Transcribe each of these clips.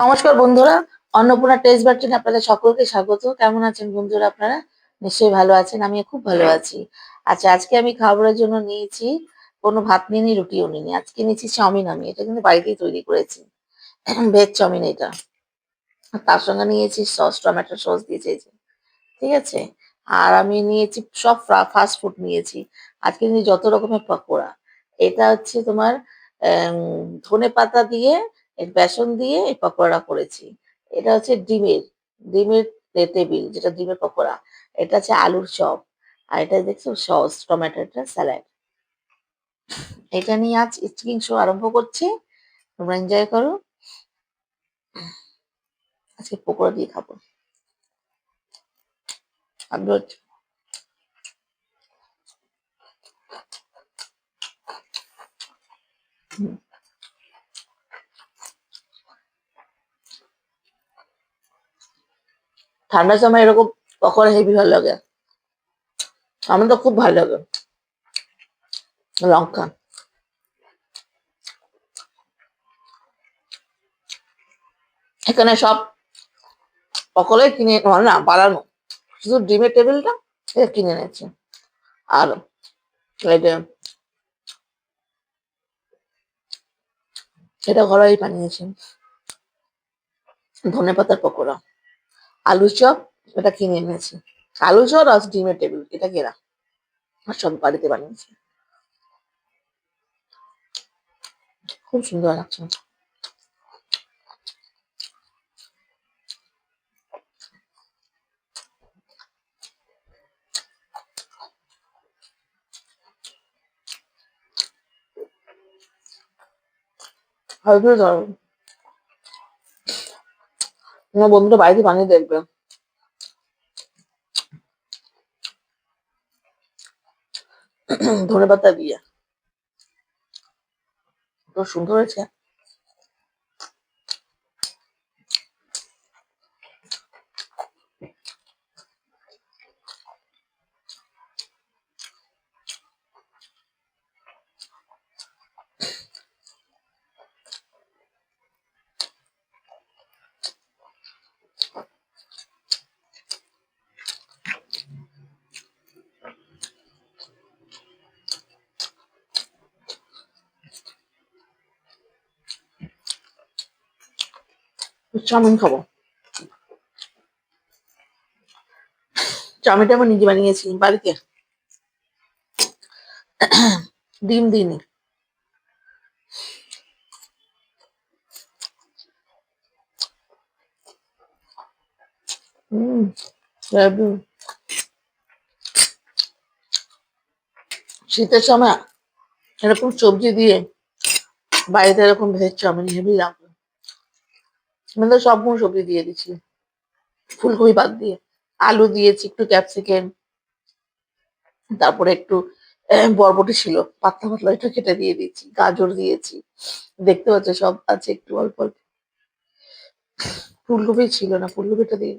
নমস্কার বন্ধুরা অন্নপূর্ণা টেস্ট বার চ্যানেলে আপনাদের সকলকে স্বাগত। কেমন আছেন বন্ধুরা আপনারা? নিশ্চয়ই ভালো আছেন আমি খুব ভালো আছি। আচ্ছা আজকে আমি খাবারের জন্য নিয়েছি কোনো ভাত নিয়ে রুটিও নিয়ে আজকে নিয়েছি চাউমিন আমি এটা কিন্তু বাড়িতেই তৈরি করেছি। ভেজ চাউমিন এটা। তার সঙ্গে নিয়েছি সস টমেটো সস দিয়েছি এই যে, ঠিক আছে? আর আমি নিয়েছি সব ফাস্ট ফুড নিয়েছি। আজকে নিয়ে যত রকমের পকোড়া। এটা হচ্ছে তোমার ধনে পাতা দিয়ে এর বেসন দিয়ে এই পকোড়া করেছি। এটা হচ্ছে ডিমের ডিমের টেবিল যেটা ডিমের পকোড়া। এটা হচ্ছে আলুর চপ। আর এটা দেখছ, সস টমেটো এটা স্যালাড। এটা নিয়ে আজ স্টিকিং শো আরম্ভ করছি। তোমরা এনজয় করো। আজকে পকোড়া দিয়ে খাব। হচ্ছে হুম। ঠান্ডার সময় এরকম পকোড়া হেভি ভালো লাগে। আমার তো খুব ভালো লাগে। লঙ্কা। এখানে সব পকোড়াই কিনে মানে না, বানানো। শুধু ডিমের টেবিলটা এটা কিনে এনেছি। আর এটা ঘরোয়াই বানিয়েছি। ধনে পাতার পকোড়া। আলু চপ এটা কিনে এনেছি। আলু চপ আর ডিমের টেবিল, এটা কেনা। আর সব বাড়িতে বানিয়েছি। খুব সুন্দর লাগছে হালকা দারুণ আমার বন্ধুটা বাড়িতে বানিয়ে দেখবে। ধনে পাতা দিয়ে। তো সুন্দর হয়েছে। চাউমিন খাব। চাউমিনটা আমি নিজে বানিয়েছি, বাড়িতে। ডিম দিইনি। শীতের সময় এরকম সবজি দিয়ে বাড়িতে এরকম ভেজ চাউমিন হেভি মানে সবগুলো সবজি দিয়ে দিচ্ছি ফুলকপি বাদ দিয়ে। আলু দিয়েছি, একটু ক্যাপসিকাম, তারপরে একটু বরবটি ছিল, পাতলা পাতলা এটা কেটে দিয়ে দিয়েছি, গাজর দিয়েছি। দেখতে পাচ্ছ সব আছে একটু অল্প অল্প। ফুলকপি ছিল না, ফুলকপিটা দিয়ে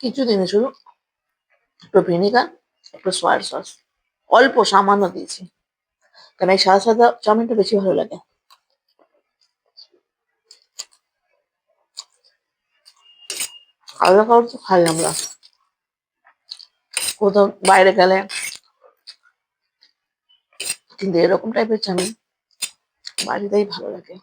কিছু দিনে শুধু একটু ভিনিগার একটু সয়া সস অল্প সামান্য দিয়েছি। কারণ এই সাদা সাদা চাউমিনটা বেশি ভালো লাগে? আলাদা খাবার তো খাই আমরা কোথাও বাইরে গেলে কিন্তু এরকম টাইপের চাউমিন বাড়িতেই ভালো লাগে।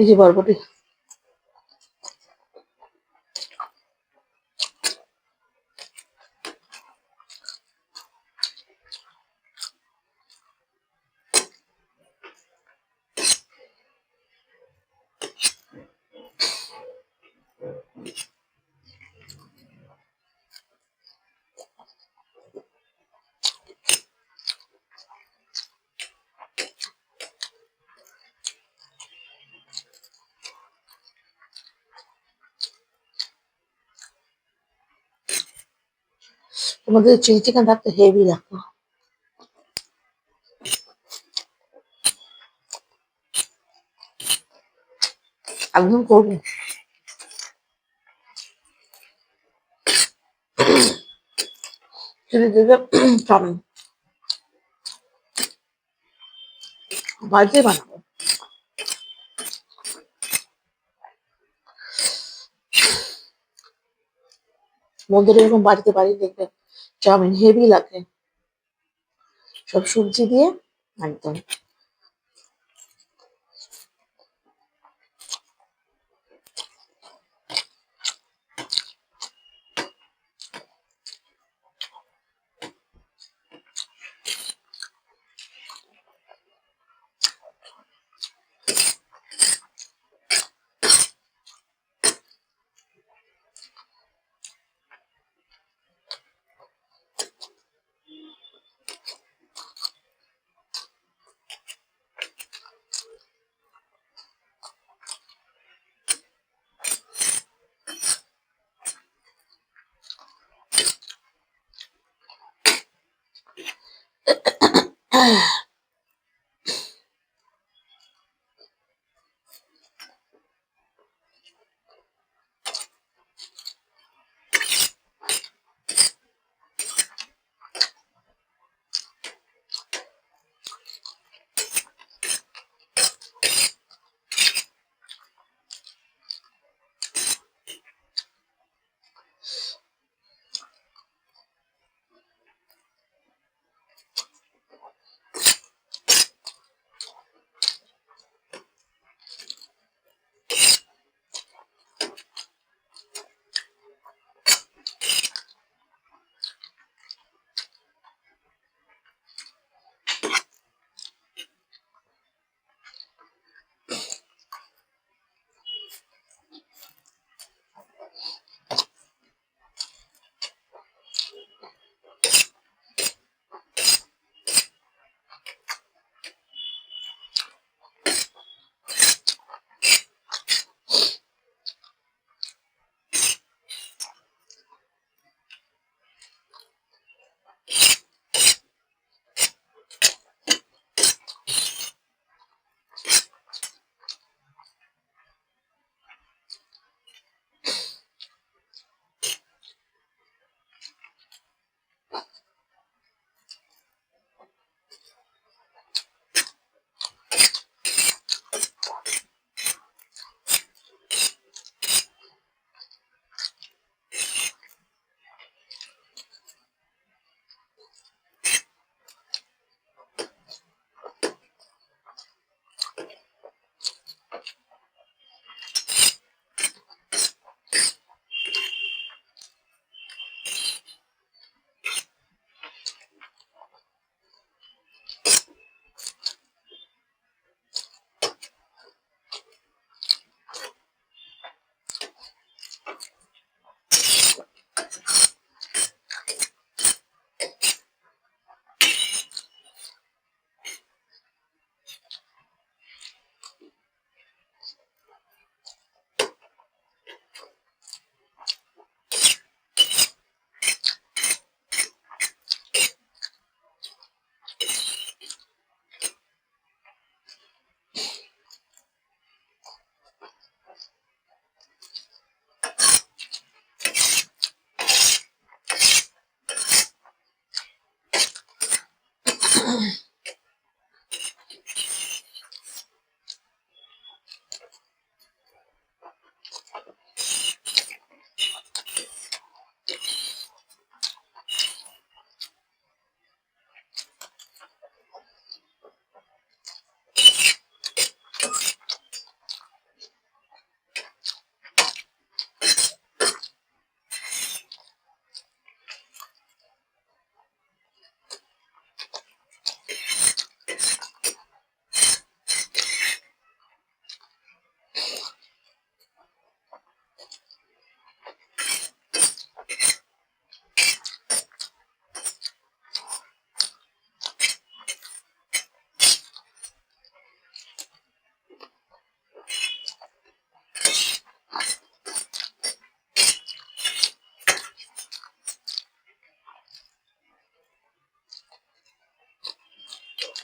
এই যে বরবটি। এর মধ্যে চিলি চিকেন থাকতে হেভি লাগতো একদম করব চিলি চিকেন চাউমিন বাড়িতে বানাবো বন্ধুরা চাউমিন হেভি লাগে। সব সবজি দিয়ে একদম।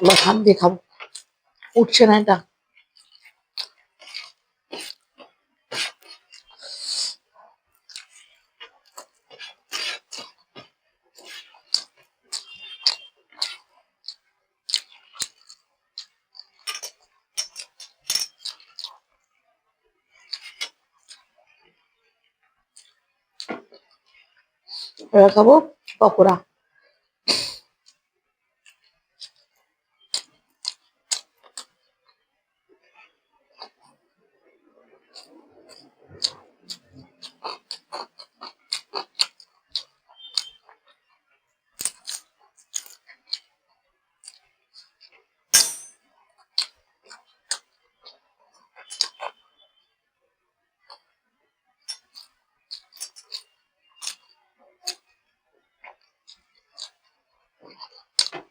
এবার হাত দিয়ে খাব। উঠছে না এটা। খাব পকোড়া।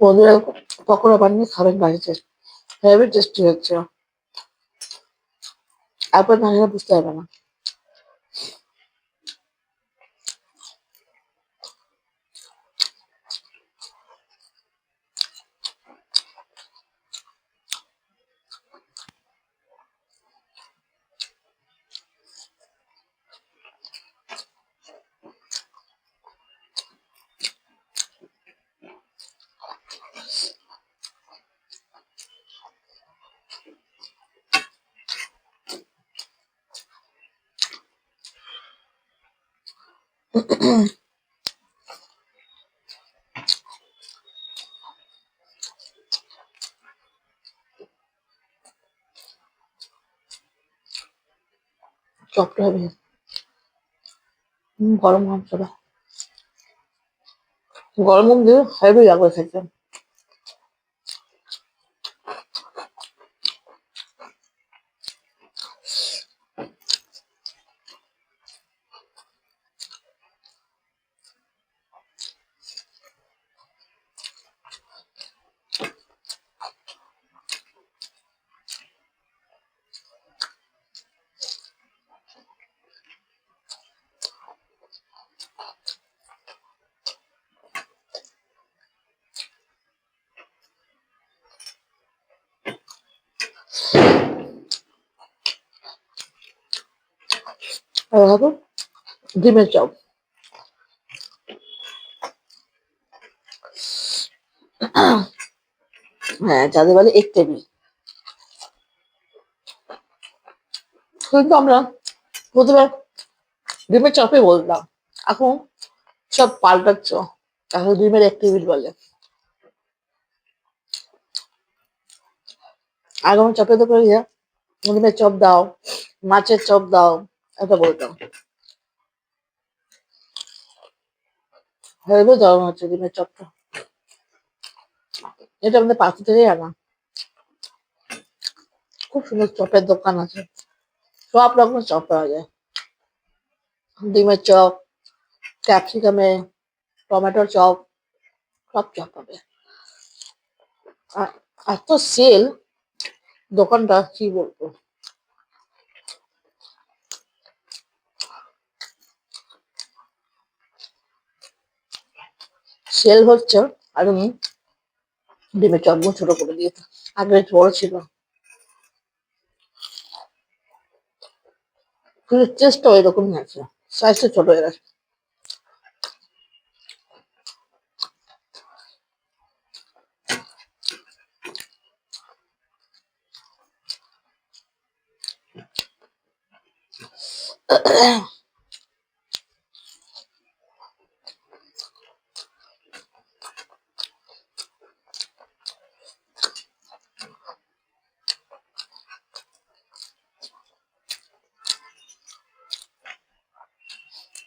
বন্ধুরা পকোড়া বানিয়ে খাবেন বাড়িতে। হেভি টেস্টি হচ্ছে। আপনার বুঝতে পারবে না। চপটা হবে। গরম গরম চলো। গরম গরম দিয়ে হেভি লাগবে খেতে। খাব ডিমের চপ হ্যাঁ যাদের বলে এক টেবিল কিন্তু আমরা প্রথমে ডিমের চপে বলতাম এখন সব পাল্টাচ্ছ। এখন ডিমের এক টেবিল বলে। আগে আমার চপে তো করে ডিমের চপ দাও, মাছের চপ দাও, এটা বলতাম হেবে দারুণ হচ্ছে ডিমের চপটা। এটা আমাদের পাশে থেকেই আনা। খুব সুন্দর চপের দোকান আছে। সব রকমের চপ পাওয়া যায়। ডিমের চপ, ক্যাপসিকামে, টমেটোর চপ, সব চপ পাবে। আর এত সেল দোকানটা কি বলব? সেল হচ্ছে আর আমি ডিমের চপগুলো ছোট করে দিয়েছে। আগে বড় ছিল। কিন্তু টেস্টটা ওই রকমই আছে। সাইজটা ছোট হয়ে গেছে।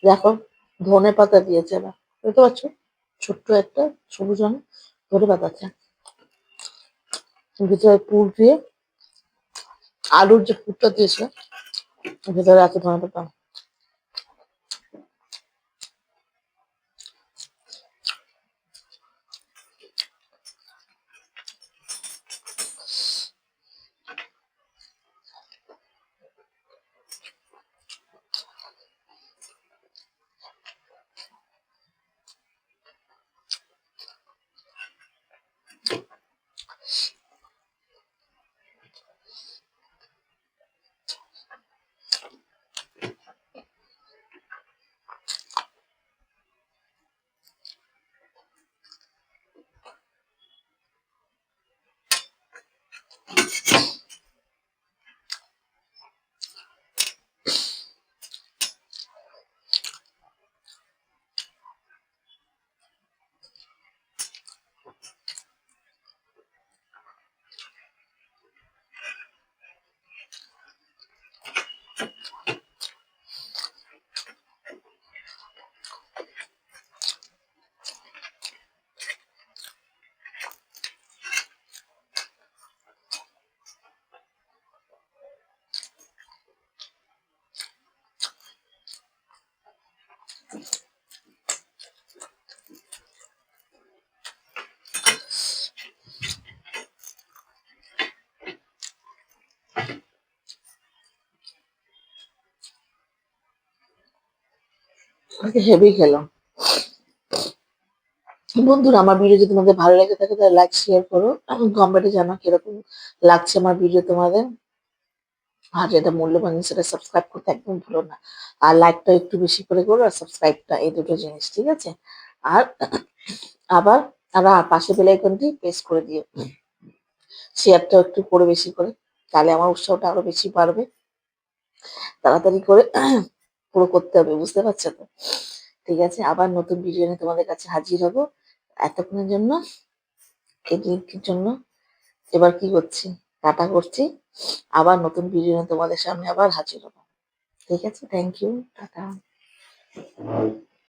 দেখো, ধনে পাতা দিয়েছে না বুঝতে পারছ? ছোট্ট একটা, সবুজ রঙের ধনে পাতা আছে। ভিতরে পুর দিয়ে আলুর যে পুরটা দিয়েছে, ভেতরে আছে ধনে পাতা। আজকে হেভি খেলাম বন্ধুরা, আমার ভিডিও যদি তোমাদের ভালো লেগে থাকে, তাহলে লাইক শেয়ার করো। কমেন্টে জানো কীরকম লাগছে আমার ভিডিও তোমাদের। আর যেটা মূল্যবান, সেটা সাবস্ক্রাইব করতে একদম ভুলো না। আর লাইকটা একটু বেশি করে করো, আর সাবস্ক্রাইবটা এই দুটো জিনিস, ঠিক আছে? আর আবার আর পাশে বেল আইকনটি প্রেস করে দিও। শেয়ারটা একটু করে বেশি করে। তাহলে আমার উৎসাহটা আরও বেশি বাড়বে। তাড়াতাড়ি করে পুরো করতে হবে, বুঝতে পারছ তো? ঠিক আছে, আবার নতুন ভিডিও নিয়ে তোমাদের কাছে হাজির হব। এতক্ষণের জন্য, এদিকের জন্য, এবার কি করছি? টাটা করছি। আবার নতুন ভিডিও নিয়ে তোমাদের সামনে আবার হাজির হব। ঠিক আছে থ্যাংক ইউ টাটা।